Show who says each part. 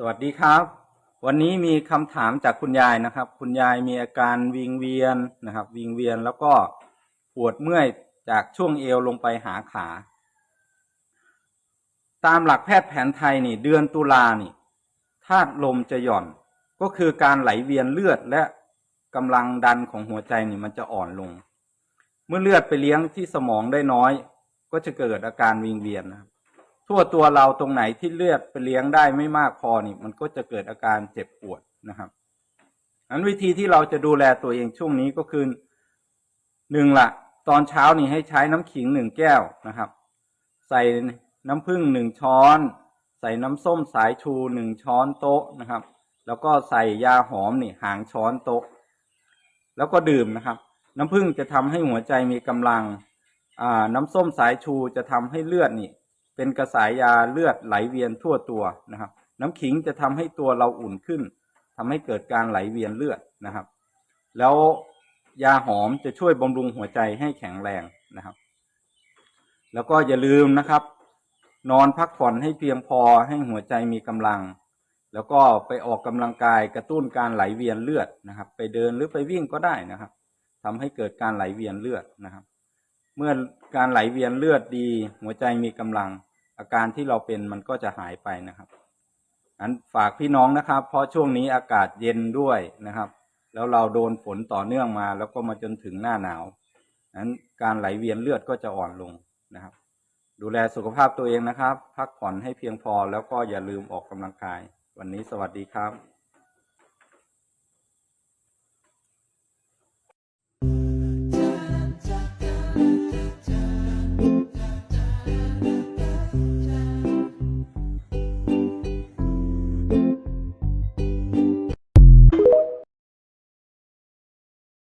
Speaker 1: สวัสดีครับ วันนี้มีคำถามจากคุณยายนะครับ คุณยายมีอาการวิงเวียนนะครับ วิงเวียนแล้วก็ปวดเมื่อยจากช่วงเอวลงไปหาขา ตามหลักแพทย์แผนไทยนี่ เดือนตุลานี่ธาตุลมจะหย่อน ก็คือการไหลเวียนเลือดและกำลังดันของหัวใจนี่มันจะอ่อนลง เมื่อเลือดไปเลี้ยงที่สมองได้น้อย ก็จะเกิดอาการวิงเวียนนะครับ ทั่วตัวเราตรงไหนที่เลือดไปเลี้ยงได้ไม่มากพอนี่ มันก็จะเกิดอาการเจ็บปวดนะครับอันวิธีที่เราจะดูแลตัวเองช่วงนี้ก็คือหนึ่งละตอนเช้านี่ให้ใช้น้ำขิงหนึ่งแก้วนะครับ ใส่น้ำผึ้งหนึ่งช้อน ใส่น้ำส้มสายชูหนึ่งช้อนโต๊ะนะครับ แล้วก็ใส่ยาหอมนี่หางช้อนโต๊ะ แล้วก็ดื่มนะครับ น้ำผึ้งจะทำให้หัวใจมีกำลัง อ่า น้ำส้มสายชูจะทำให้เลือดนี่ เป็นกระสายยาเลือดไหลเวียนทั่วตัวนะครับ น้ำขิงจะทำให้ตัวเราอุ่นขึ้นทำให้เกิดการไหลเวียนเลือดนะครับ แล้วยาหอมจะช่วยบำรุงหัวใจให้แข็งแรงนะครับ แล้วก็อย่าลืมนะครับ นอนพักผ่อนให้เพียงพอให้หัวใจมีกำลัง แล้วก็ไปออกกำลังกายกระตุ้นการไหลเวียนเลือดนะครับ ไปเดินหรือไปวิ่งก็ได้นะครับทำให้เกิดการไหลเวียนเลือดนะครับ เมื่อการไหลเวียนเลือดดี หัวใจมีกำลัง อาการที่เราเป็นมันก็จะหายไปนะครับอันฝากพี่น้องนะครับ เพราะช่วงนี้อากาศเย็นด้วยนะครับ แล้วเราโดนฝนต่อเนื่องมา แล้วก็มาจนถึงหน้าหนาวนั้นการไหลเวียนเลือดก็จะอ่อนลงนะครับ ดูแลสุขภาพตัวเองนะครับ พักผ่อนให้เพียงพอแล้วก็อย่าลืมออกกำลังกาย วันนี้สวัสดีครับ